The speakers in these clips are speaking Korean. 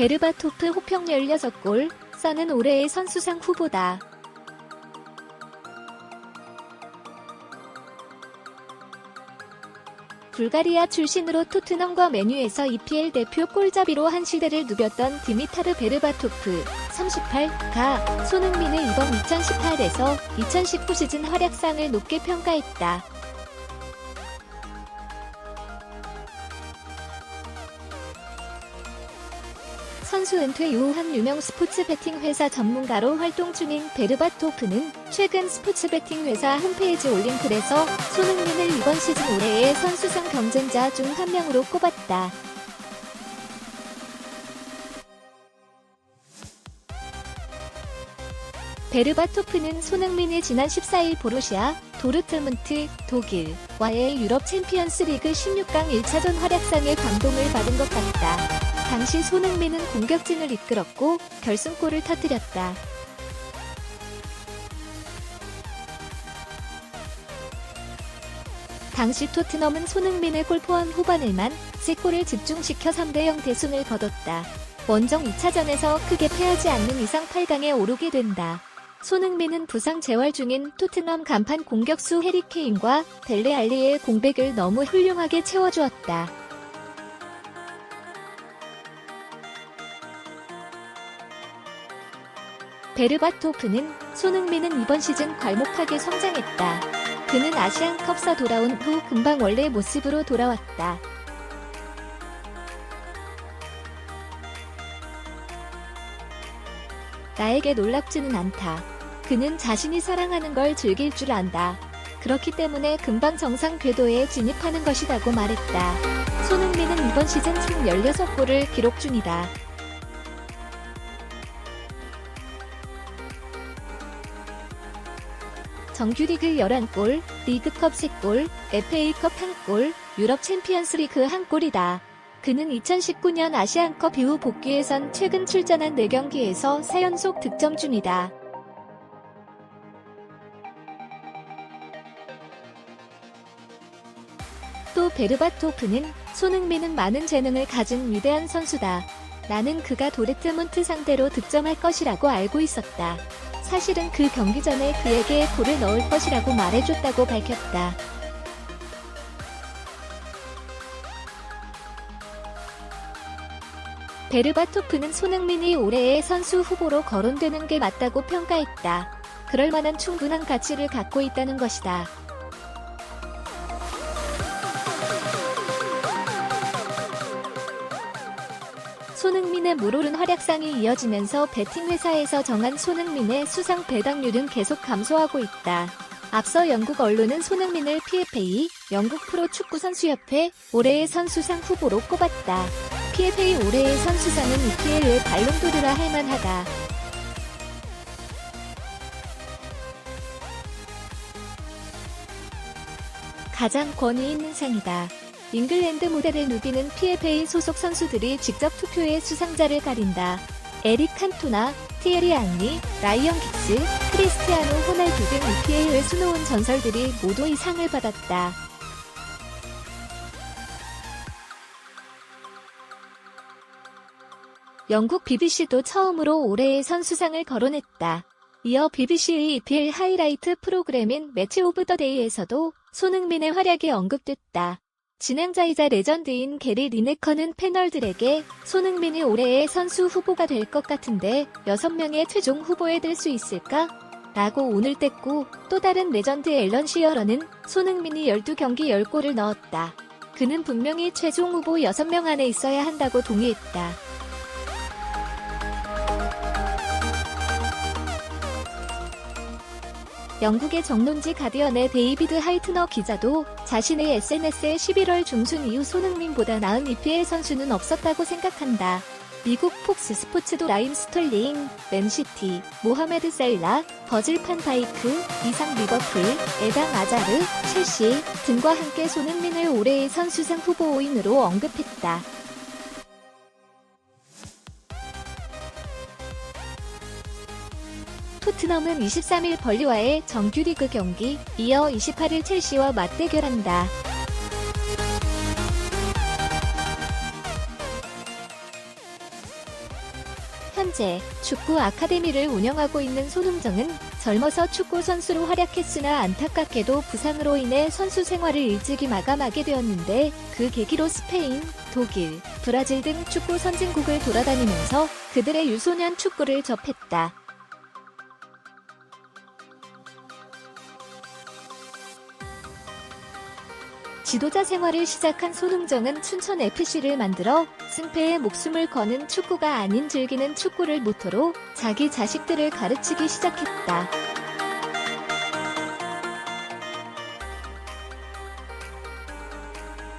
베르바토프 호평 16골, 써는 올해의 선수상 후보다. 불가리아 출신으로 토트넘과 메뉴에서 EPL 대표 골잡이로 한 시대를 누볐던 디미타르 베르바토프 38가 손흥민을 이번 2018에서 2019 시즌 활약상을 높게 평가했다. 선수 은퇴 이후 한 유명 스포츠 베팅 회사 전문가로 활동 중인 베르바토프는 최근 스포츠 베팅 회사 홈페이지 올린 글에서 손흥민을 이번 시즌 올해의 선수상 경쟁자 중 한 명으로 꼽았다. 베르바토프는 손흥민이 지난 14일 보루시아 도르트문트 독일과의 유럽 챔피언스 리그 16강 1차전 활약상에 감동을 받은 것 같다. 당시 손흥민은 공격진을 이끌었고 결승골을 터뜨렸다. 당시 토트넘은 손흥민의 골 포함 후반에만 3골을 집중시켜 3대0 대승을 거뒀다. 원정 2차전에서 크게 패하지 않는 이상 8강에 오르게 된다. 손흥민은 부상 재활 중인 토트넘 간판 공격수 해리케인과 델레 알리의 공백을 너무 훌륭하게 채워주었다. 베르바토프는 손흥민은 이번 시즌 괄목하게 성장했다. 그는 아시안컵서 돌아온 후 금방 원래 모습으로 돌아왔다. 나에게 놀랍지는 않다. 그는 자신이 사랑하는 걸 즐길 줄 안다. 그렇기 때문에 금방 정상 궤도에 진입하는 것이라고 말했다. 손흥민은 이번 시즌 총 16골을 기록 중이다. 정규리그 11골, 리그컵 3골, FA컵 1골, 유럽 챔피언스 리그 1골이다. 그는 2019년 아시안컵 이후 복귀에선 최근 출전한 4경기에서 4연속 득점 중이다. 또 베르바토프는 손흥민은 많은 재능을 가진 위대한 선수다. 나는 그가 도레트문트 상대로 득점할 것이라고 알고 있었다. 사실은 그 경기 전에 그에게 골을 넣을 것이라고 말해줬다고 밝혔다. 베르바토프는 손흥민이 올해의 선수 후보로 거론되는 게 맞다고 평가했다. 그럴 만한 충분한 가치를 갖고 있다는 것이다. 손흥민의 물오른 활약상이 이어지면서 베팅 회사에서 정한 손흥민의 수상 배당률은 계속 감소하고 있다. 앞서 영국 언론은 손흥민을 PFA, 영국 프로 축구 선수협회 올해의 선수상 후보로 꼽았다. PFA 올해의 선수상은 EPL의 발롱도르라 할 만하다. 가장 권위 있는 상이다. 잉글랜드 무대를 누비는 PFA 소속 선수들이 직접 투표해 수상자를 가린다. 에릭 칸토나, 티에리 앙리, 라이언 긱스, 크리스티아노 호날두 등 EPL의 수놓은 전설들이 모두 이 상을 받았다. 영국 BBC도 처음으로 올해의 선수상을 거론했다. 이어 BBC의 EPL 하이라이트 프로그램인 매치 오브 더 데이에서도 손흥민의 활약이 언급됐다. 진행자이자 레전드인 게리 리네커는 패널들에게 손흥민이 올해의 선수 후보가 될 것 같은데 6명의 최종 후보에 들 수 있을까? 라고 오늘 뗐고 또 다른 레전드 앨런 시어러는 손흥민이 12경기 10골을 넣었다. 그는 분명히 최종 후보 6명 안에 있어야 한다고 동의했다. 영국의 정론지 가디언의 데이비드 하이트너 기자도 자신의 SNS에 11월 중순 이후 손흥민보다 나은 EPL 선수는 없었다고 생각한다. 미국 폭스 스포츠도 라임 스털링, 맨시티, 모하메드 살라, 버질 판 바이크, 이상 리버풀, 에당 아자르, 첼시 등과 함께 손흥민을 올해의 선수상 후보 5인으로 언급했다. 토트넘은 23일 벌리와의 정규리그 경기, 이어 28일 첼시와 맞대결한다. 현재 축구 아카데미를 운영하고 있는 손흥정은 젊어서 축구 선수로 활약했으나 안타깝게도 부상으로 인해 선수 생활을 일찍이 마감하게 되었는데 그 계기로 스페인, 독일, 브라질 등 축구 선진국을 돌아다니면서 그들의 유소년 축구를 접했다. 지도자 생활을 시작한 손흥정은 춘천 FC를 만들어 승패에 목숨을 거는 축구가 아닌 즐기는 축구를 모토로 자기 자식들을 가르치기 시작했다.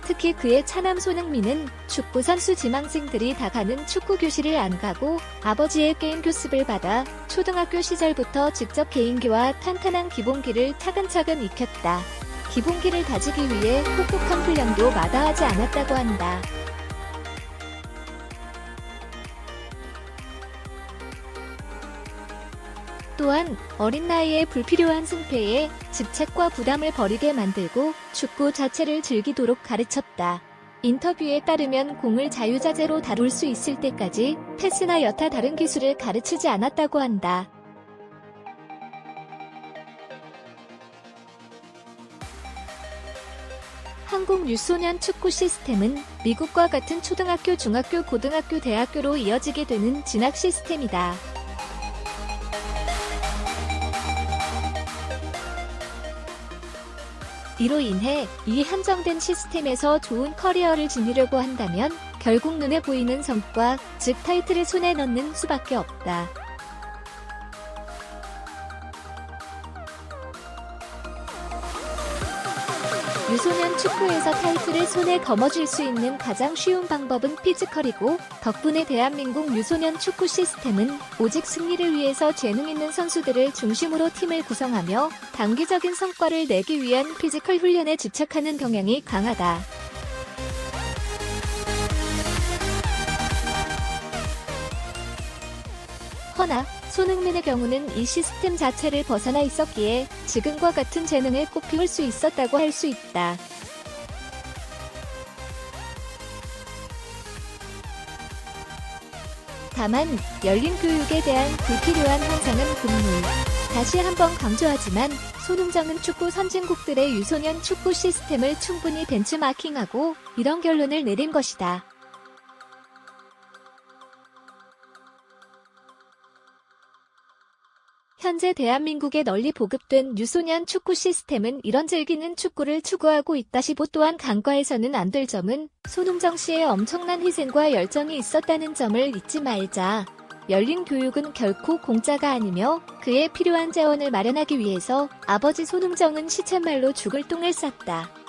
특히 그의 차남 손흥민은 축구 선수 지망생들이 다 가는 축구 교실을 안 가고 아버지의 게임 교습을 받아 초등학교 시절부터 직접 개인기와 탄탄한 기본기를 차근차근 익혔다. 기본기를 다지기 위해 혹독한 훈련도 마다하지 않았다고 한다. 또한 어린 나이에 불필요한 승패에 집착과 부담을 버리게 만들고 축구 자체를 즐기도록 가르쳤다. 인터뷰에 따르면 공을 자유자재로 다룰 수 있을 때까지 패스나 여타 다른 기술을 가르치지 않았다고 한다. 한국 유소년 축구 시스템은 미국과 같은 초등학교, 중학교, 고등학교, 대학교로 이어지게 되는 진학 시스템이다. 이로 인해 이 한정된 시스템에서 좋은 커리어를 지니려고 한다면 결국 눈에 보이는 성과, 즉 타이틀을 손에 넣는 수밖에 없다. 유소년 축구에서 타이틀을 손에 거머쥘 수 있는 가장 쉬운 방법은 피지컬이고 덕분에 대한민국 유소년 축구 시스템은 오직 승리를 위해서 재능 있는 선수들을 중심으로 팀을 구성하며 단기적인 성과를 내기 위한 피지컬 훈련에 집착하는 경향이 강하다. 허나 손흥민의 경우는 이 시스템 자체를 벗어나 있었기에 지금과 같은 재능을 꽃피울 수 있었다고 할 수 있다. 다만 열린 교육에 대한 불필요한 환상은 금물. 다시 한번 강조하지만 손흥정은 축구 선진국들의 유소년 축구 시스템을 충분히 벤치마킹하고 이런 결론을 내린 것이다. 현재 대한민국에 널리 보급된 유소년 축구 시스템은 이런 즐기는 축구를 추구하고 있다시보 또한 간과해서는 안 될 점은 손흥정 씨의 엄청난 희생과 열정이 있었다는 점을 잊지 말자. 열린 교육은 결코 공짜가 아니며 그에 필요한 재원을 마련하기 위해서 아버지 손흥정은 시쳇말로 죽을 똥을 쌌다.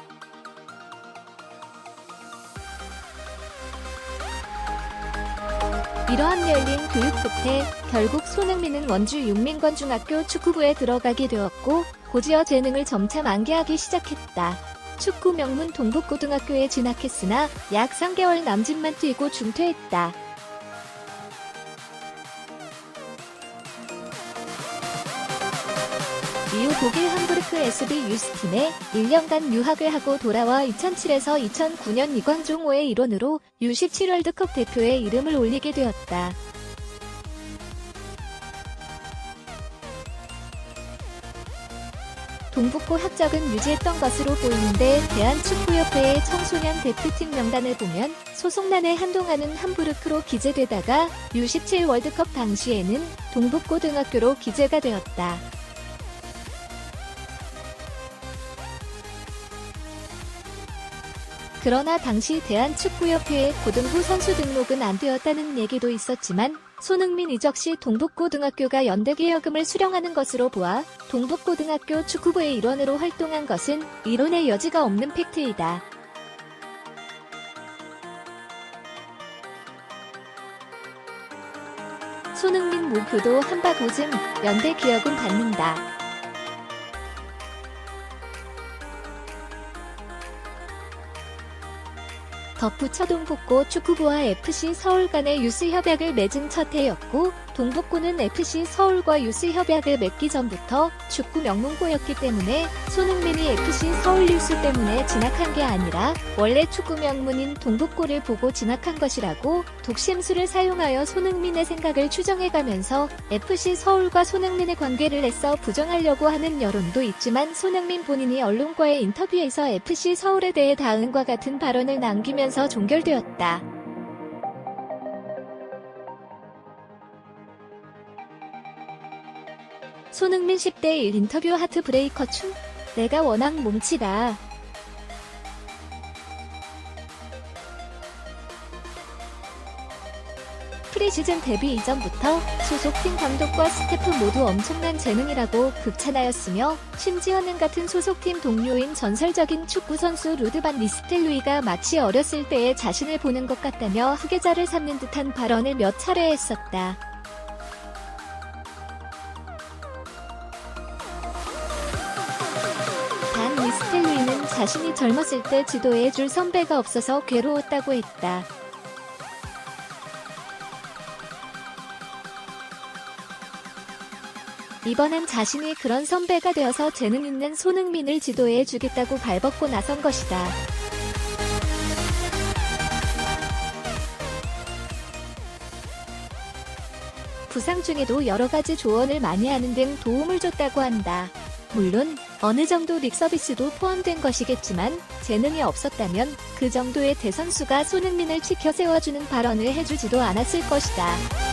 이러한 열린 교육 끝에 결국 손흥민은 원주 육민관중학교 축구부에 들어가게 되었고 고지어 재능을 점차 만개하기 시작했다. 축구 명문 동북고등학교에 진학했으나 약 3개월 남짓만 뛰고 중퇴했다. 이후 독일 함부르크 SB 유스팀에 1년간 유학을 하고 돌아와 2007에서 2009년 이광종호의 일원으로 U17 월드컵 대표에 이름을 올리게 되었다. 동북고 학적은 유지했던 것으로 보이는데 대한축구협회의 청소년 대표팀 명단을 보면 소속란에 한동안은 함부르크로 기재되다가 U17 월드컵 당시에는 동북고등학교로 기재가 되었다. 그러나 당시 대한축구협회에 고등부 선수 등록은 안 되었다는 얘기도 있었지만 손흥민 이적 시 동북고등학교가 연대계여금을 수령하는 것으로 보아 동북고등학교 축구부의 일원으로 활동한 것은 이론의 여지가 없는 팩트이다. 손흥민 목표도 한박 오즘 연대 기여금 받는다. 덧붙여 동북고 축구부와 FC 서울 간의 유스 협약을 맺은 첫 해였고 동북구는 FC 서울과 유스 협약을 맺기 전부터 축구 명문고였기 때문에 손흥민이 FC 서울 유스 때문에 진학한 게 아니라 원래 축구 명문인 동북구를 보고 진학한 것이라고 독심술을 사용하여 손흥민의 생각을 추정해가면서 FC 서울과 손흥민의 관계를 애써 부정하려고 하는 여론도 있지만 손흥민 본인이 언론과의 인터뷰에서 FC 서울에 대해 다음과 같은 발언을 남기면서 종결되었다. 손흥민 10대 1 인터뷰 하트 브레이커 춤. 내가 워낙 몸치다. 프리시즌 데뷔 이전부터 소속팀 감독과 스태프 모두 엄청난 재능이라고 극찬하였으며 심지어는 같은 소속팀 동료인 전설적인 축구 선수 루드반 니스텔루이가 마치 어렸을 때의 자신을 보는 것 같다며 후계자를 삼는 듯한 발언을 몇 차례 했었다. 자신이 젊었을 때 지도해줄 선배가 없어서 괴로웠다고 했다. 이번엔 자신이 그런 선배가 되어서 재능 있는 손흥민을 지도해 주겠다고 발벗고 나선 것이다. 부상 중에도 여러 가지 조언을 많이 하는 등 도움을 줬다고 한다. 물론 어느 정도 릭 서비스도 포함된 것이겠지만 재능이 없었다면 그 정도의 대선수가 손흥민을 지켜 세워주는 발언을 해주지도 않았을 것이다.